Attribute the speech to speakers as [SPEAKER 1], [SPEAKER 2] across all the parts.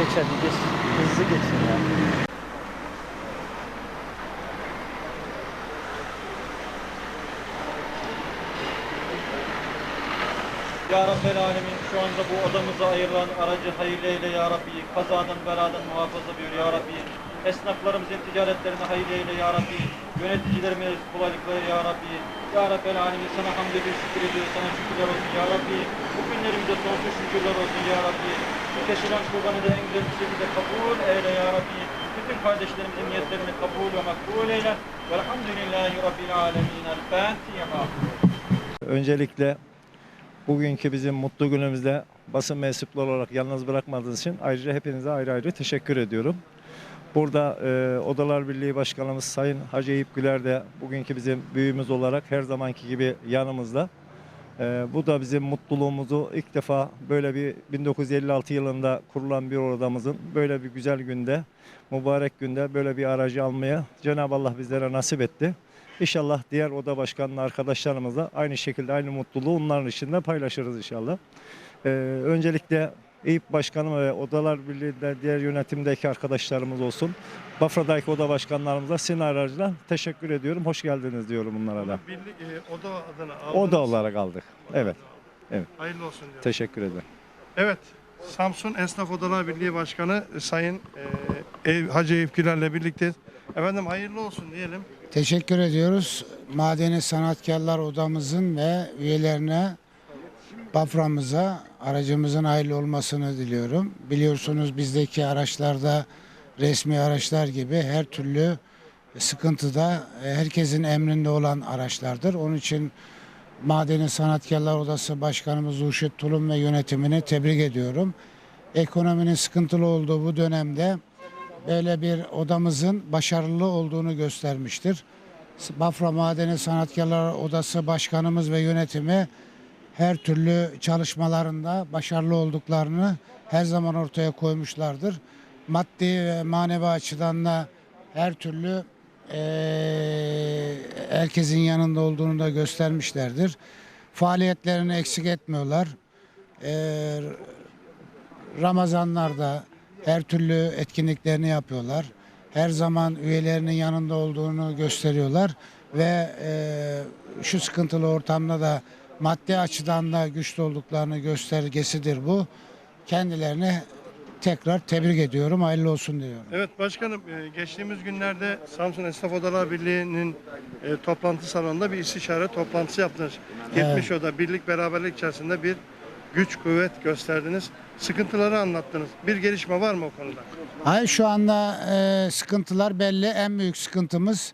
[SPEAKER 1] Geç hadi geç. Hızlı geçin ya.
[SPEAKER 2] Ya Rabbel Alemin şu anda bu odamıza ayrılan aracı hayırlı eyle Ya Rabbi. Kazadan beladan muhafaza buyur Ya Rabbi. Esnaflarımızın ticaretlerini hayırlı eyle Ya Rabbi. Yöneticilerimiz kolaylıkları Ya Rabbi. Ya Rabbel Alemin sana hamd ediyor, şükür ediyor, sana şükürler olsun Ya Rabbi. Bu günlerimize sonsuz şükürler olsun Ya Rabbi. Bu kesilen kurbanı da en güzel bir şekilde kabul eyle Ya Rabbi. Bütün kardeşlerimizin niyetlerini kabul ve makbul eyle. Velhamdülillahi Rabbil Alemin. El Fatiha.
[SPEAKER 3] Öncelikle bugünkü bizim mutlu günümüzde basın mensupları olarak yalnız bırakmadığınız için ayrıca hepinize ayrı ayrı teşekkür ediyorum. Burada e, Odalar Birliği Başkanımız Sayın Hacı Eyüp Güler de bugünkü bizim büyüğümüz olarak her zamanki gibi yanımızda. E, bu da bizim mutluluğumuzu ilk defa böyle bir 1956 yılında kurulan bir odamızın böyle bir güzel günde, mübarek günde böyle bir aracı almaya Cenab-ı Allah bizlere nasip etti. İnşallah diğer oda başkanlı arkadaşlarımızla aynı şekilde aynı mutluluğu onların içinde paylaşırız inşallah. Ee, öncelikle Eyüp Başkanım ve Odalar Birliği'nde diğer yönetimdeki arkadaşlarımız olsun. Bafra'daki oda başkanlarımıza sizin aracıyla teşekkür ediyorum. Hoş geldiniz diyorum bunlara da.
[SPEAKER 4] Birlik, e, oda adına aldınız.
[SPEAKER 3] Oda olarak aldık. Evet.
[SPEAKER 4] Hayırlı olsun diyorum.
[SPEAKER 3] Teşekkür ederim.
[SPEAKER 4] Evet. Samsun Esnaf Odalar Birliği Başkanı e, Sayın e, Ev, Hacı Eyüp Güler'le birlikte. Efendim hayırlı olsun diyelim.
[SPEAKER 5] Teşekkür ediyoruz. Madeni Sanatkarlar Odamızın ve üyelerine, Bafra'mıza aracımızın hayırlı olmasını diliyorum. Biliyorsunuz bizdeki araçlarda resmi araçlar gibi her türlü sıkıntıda e, herkesin emrinde olan araçlardır. Onun için Madeni Sanatkarlar Odası Başkanımız Uşit Tulum ve yönetimini tebrik ediyorum. Ekonominin sıkıntılı olduğu bu dönemde böyle bir odamızın başarılı olduğunu göstermiştir. Bafra Madeni Sanatkarlar Odası Başkanımız ve yönetimi her türlü çalışmalarında başarılı olduklarını her zaman ortaya koymuşlardır. Maddi ve manevi açıdan da her türlü eee, herkesin yanında olduğunu da göstermişlerdir. Faaliyetlerini eksik etmiyorlar. Eee Ramazanlarda her türlü etkinliklerini yapıyorlar. Her zaman üyelerinin yanında olduğunu gösteriyorlar ve e, şu sıkıntılı ortamda da maddi açıdan da güçlü olduklarını göstergesidir bu. Kendilerine tekrar tebrik ediyorum. Hayırlı olsun diyorum.
[SPEAKER 4] Evet başkanım e, geçtiğimiz günlerde Samsun Esnaf Odalar Birliği'nin e, toplantı salonunda bir istişare toplantısı yaptınız. 70 oda birlik beraberlik içerisinde bir güç kuvvet gösterdiniz. Sıkıntıları anlattınız. Bir gelişme var mı o konuda?
[SPEAKER 5] Hayır şu anda e, sıkıntılar belli. En büyük sıkıntımız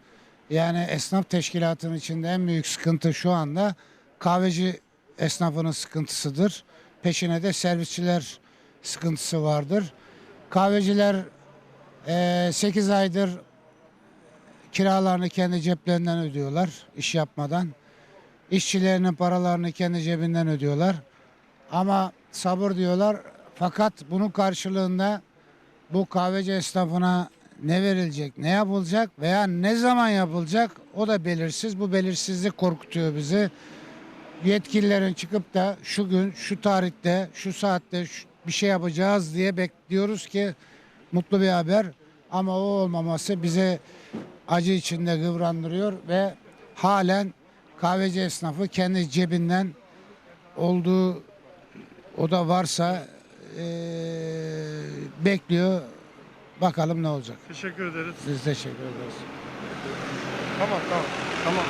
[SPEAKER 5] yani esnaf teşkilatının içinde en büyük sıkıntı şu anda kahveci esnafının sıkıntısıdır. Peşine de servisçiler sıkıntısı vardır. Kahveciler e, 8 aydır kiralarını kendi ceplerinden ödüyorlar iş yapmadan. İşçilerinin paralarını kendi cebinden ödüyorlar. Ama sabır diyorlar. Fakat bunun karşılığında bu kahveci esnafına ne verilecek, ne yapılacak veya ne zaman yapılacak o da belirsiz. Bu belirsizlik korkutuyor bizi. Yetkililerin çıkıp da şu gün, şu tarihte, şu saatte şu- bir şey yapacağız diye bekliyoruz ki mutlu bir haber. Ama o olmaması bize acı içinde kıvrandırıyor ve halen kahveci esnafı kendi cebinden olduğu o da varsa eee, bekliyor. Bakalım ne olacak.
[SPEAKER 4] Teşekkür ederiz.
[SPEAKER 5] Biz teşekkür ederiz.
[SPEAKER 4] Tamam tamam. Tamam.